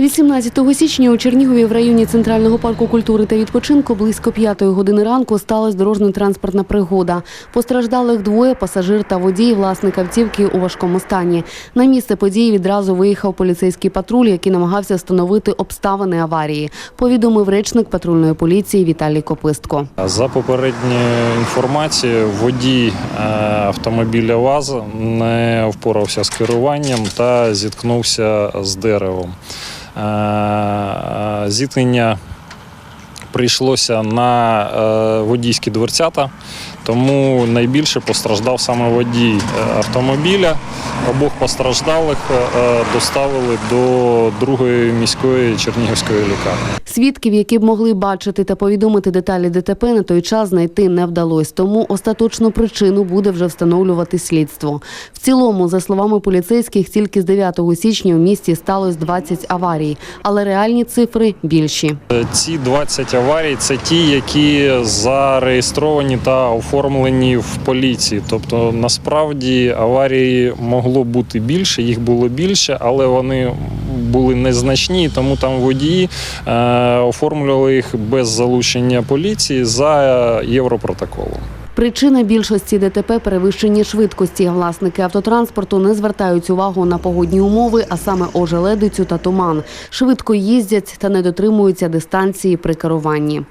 18 січня у Чернігові в районі Центрального парку культури та відпочинку близько 5 години ранку сталася дорожньо-транспортна пригода. Постраждалих двоє пасажир та водій, власник автівки у важкому стані. На місце події відразу виїхав поліцейський патруль, який намагався встановити обставини аварії. Повідомив речник патрульної поліції Віталій Копистко. За попередньою інформацією, водій е, автомобіля ВАЗ не впорався з керуванням та зіткнувся з деревом. Е, Зіткнення прийшлося на е, водійські дверцята, тому найбільше постраждав саме водій е, автомобіля. Обох постраждалих е, доставили до другої міської Чернігівської лікарні. Свідків, які б могли бачити та повідомити деталі ДТП, на той час знайти не вдалось. Тому остаточну причину буде вже встановлювати слідство. В цілому, за словами поліцейських, тільки з 9 січня у місті сталося 20 аварій, але реальні цифри більші. Ці 20 аварій це ті, які зареєстровані та оформлені в поліції. Тобто, насправді аварії могло бути більше, їх було більше, але вони були незначні, тому там водії е, оформлювали їх без залучення поліції за європротоколом. Причина більшості ДТП перевищені швидкості. Власники автотранспорту не звертають увагу на погодні умови, а саме ожеледицю та туман. Швидко їздять та не дотримуються дистанції при керуванні.